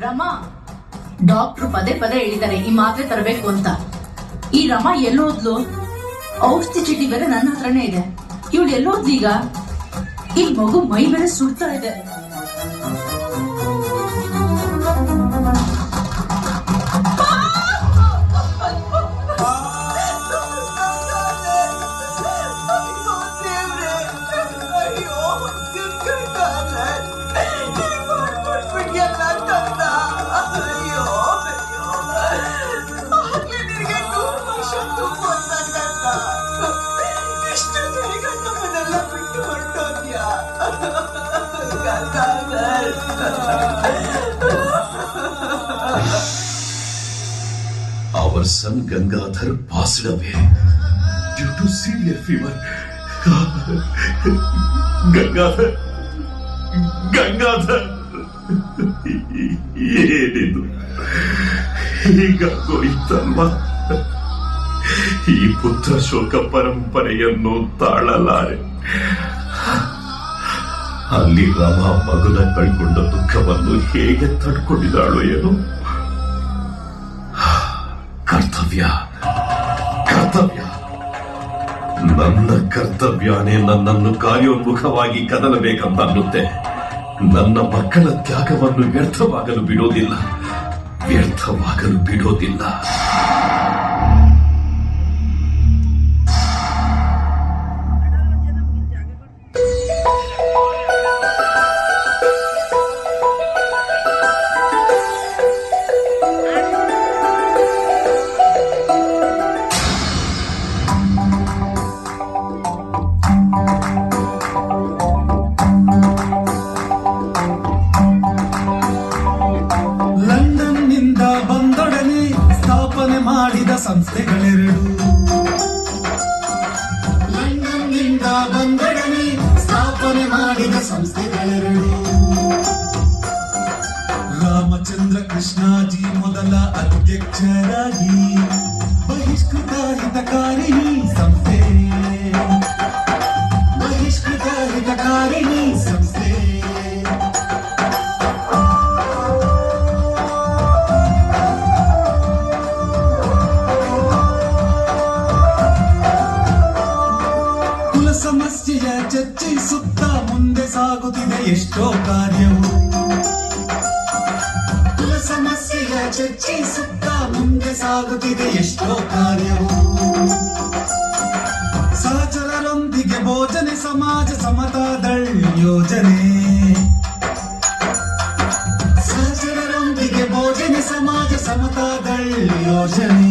Rama. Doctor ಪದೇ ಪದೇ ಹೇಳಿದ್ದಾರೆ, ಈ ಮಾತ್ರೆ ತರಬೇಕು ಅಂತ. ಈ ರಮಾ ಎಲ್ಲೋದ್ಲು? ಔಷಧಿ ಚೀಟಿ ಬೇರೆ ನನ್ನ ಹತ್ರನೇ ಇದೆ. ಇವಳು ಈಗ? ಈ ಮಗು ಮೈ ಬೇರೆ ಸುಡ್ತಾ ಇದೆ. Our son Gangadhar passed away due to severe fever. Gangadhar, Gangadhar, ಏನಿದು ಹೀಗಾಗೋಯ್ತಲ್ವಾ ಈ ಪುತ್ರ ಶೋಕ ಪರಂಪರೆಯನ್ನು ತಾಳಲಾರೆ ಅಲ್ಲಿ ರಾಮ ಮಗುನ ಕಳ್ಕೊಂಡ ದುಃಖವನ್ನು ಹೇಗೆ ತಡ್ಕೊಂಡಿದ್ದಾಳು ಏನು? ಕರ್ತವ್ಯ. ಕರ್ತವ್ಯ. ನನ್ನ ಕರ್ತವ್ಯನೇ ನನ್ನನ್ನು ಕಾರ್ಯೋನ್ಮುಖವಾಗಿ ಕದಲಬೇಕಂತ ಅನ್ನುತ್ತೆ ನನ್ನ ಮಕ್ಕಳ ತ್ಯಾಗವನ್ನು ವ್ಯರ್ಥವಾಗಲು ಬಿಡೋದಿಲ್ಲ. ವ್ಯರ್ಥವಾಗಲು ಬಿಡೋದಿಲ್ಲ. ಲಂಡನ್ನಿಂದ ಬಂದೊಡನೆ ಸ್ಥಾಪನೆ ಮಾಡಿದ ಸಂಸ್ಥೆಗಳೆರಡು ರಾಮಚಂದ್ರ ಕೃಷ್ಣಾಜಿ ಮೊದಲ ಅಧ್ಯಕ್ಷರಾಗಿ ಎಷ್ಟೋ ಕಾರ್ಯವು. ಕುಲ ಸಮಸ್ಯೆಯ ಚರ್ಚಿಸುತ್ತಾ ಮುಂದೆ ಸಾಗುತ್ತಿದೆ ಎಷ್ಟೋ ಕಾರ್ಯವು. ಸಹಚರರೊಂದಿಗೆ ಭೋಜನೆ, ಸಮಾಜ ಸಮತಾದಳ್ ಯೋಜನೆ. ಸಹಚರರೊಂದಿಗೆ ಭೋಜನೆ, ಸಮಾಜ ಸಮತಾದಳ್ ಯೋಜನೆ.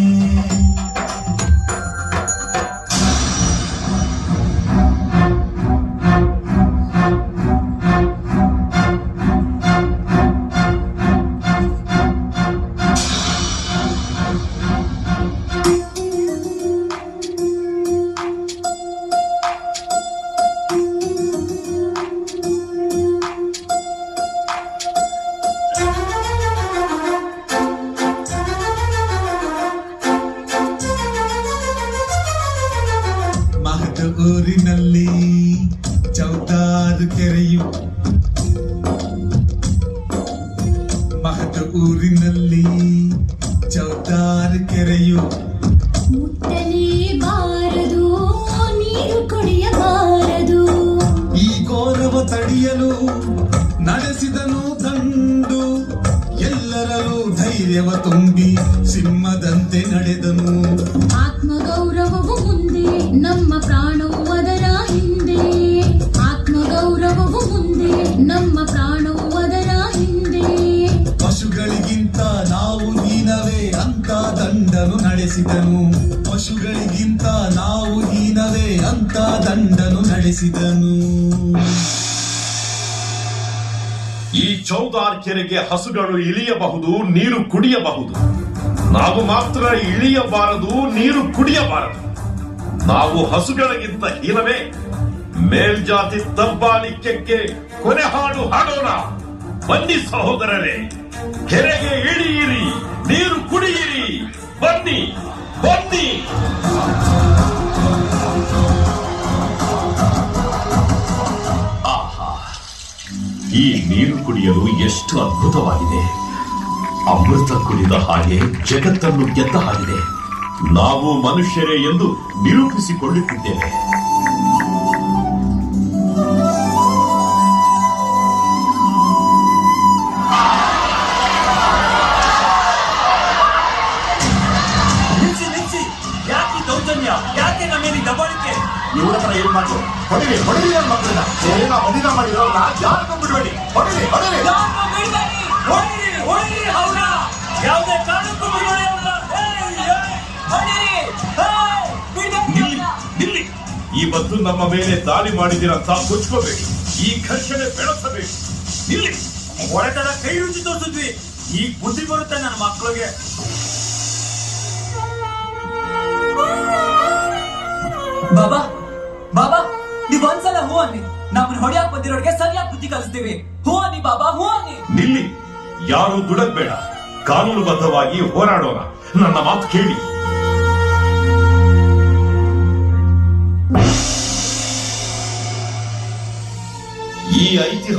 ಮಹದ ಊರಿನಲ್ಲಿ ಚೌತಾರ ಕೆರೆಯು ಮುಟ್ಟಲೇಬಾರದು ನೀರು ಕುಡಿಯಬಾರದು. ಈ ಗೌರವ ತಡೆಯಲು ನಡೆಸಿದನು ದಂಡು ಎಲ್ಲರಲ್ಲೂ ಧೈರ್ಯವ ತುಂಬಿ ಸಿಂಹದಂತೆ ದಂಡನು ನಡೆಸಿದನು. ಪಶುಗಳಿಗಿಂತ ನಾವು ಹೀನವೇ ಅಂತ ದಂಡನು ನಡೆಸಿದನು. ಈ ಚೌದಾರ್ ಕೆರೆಗೆ ಹಸುಗಳು ಇಳಿಯಬಹುದು, ನೀರು ಕುಡಿಯಬಹುದು. ನಾವು ಮಾತ್ರ ಇಳಿಯಬಾರದು, ನೀರು ಕುಡಿಯಬಾರದು. ನಾವು ಹಸುಗಳಿಗಿಂತ ಹೀನವೇ. ಮೇಲ್ಜಾತಿ ತಬ್ಬಾಲಿಕ್ಯಕ್ಕೆ ಕೊನೆ ಹಾಡು ಹಾಡೋಣ. ಬನ್ನಿ ಸಹೋದರರೇ, ಕೆರೆಗೆ ಇಳಿಯಿರಿ. ಬನ್ನಿ ಬನ್ನಿ. ಆಹಾ, ಈ ನೀರು ಕುಡಿಯಲು ಎಷ್ಟು ಅದ್ಭುತವಾಗಿದೆ. ಅಮೃತ ಕುಡಿದ ಹಾಗೆ ಜಗತ್ತನ್ನು ಗೆದ್ದ ಹಾಗಿದೆ. ನಾವು ಮನುಷ್ಯರೇ ಎಂದು ನಿರೂಪಿಸಿಕೊಳ್ಳುತ್ತಿದ್ದೇವೆ. ಮಾತು. ಹೊಡಿರಿ ಹೊಡಿರಿ ನನ್ನ ಮಕ್ಕಳನ್ನ ಏನ ಹೊಡಿದ ಮಾಡಿರೋ ಯಾರು ಬಿಡಬೇಡಿ ಹೊಡಿರಿ ಹೊಡಿರಿ ಈ ಬಿಡ್ಬೇಡಿ. ಹೊಡೀರಿ, ಹೊಡೀರಿ. ಯಾವುದೇ ಕಾರಣಕ್ಕೂ ಬಿಡಬೇಡಿ ನಿಲ್ಲಿ. ಇವತ್ತು ನಮ್ಮ ಮೇಲೆ ದಾಳಿ ಮಾಡಿದಿರಂತ ಮುಚ್ಕೋಬೇಕು. ಈ ಘರ್ಷಣೆ ಬೆಳೆಸಬೇಕು. ಇಲ್ಲಿ ಹೊರಟರ ಕೈ ರುಚಿ ತೋರಿಸಿದ್ವಿ. ಈ ಬುದ್ಧಿ ಬರುತ್ತೆ ನನ್ನ ಮಕ್ಕಳಿಗೆ ಬಾಬಾ ಬಂದಿರೋರಿಗೆ ಸರಿಯಾಗಿ ಬುದ್ಧಿ ಕಲಿಸ್ತೀವಿ. ಹೋ ಬಾಬಾ ಹೋ ನಿಲ್ಲಿ. ಯಾರು ದುಡಕ್ಬೇಡ ಕಾನೂನುಬದ್ಧವಾಗಿ ಹೋರಾಡೋಣ. ನನ್ನ ಮಾತು ಕೇಳಿ. ಈ ಐತಿಹಾಸಿಕ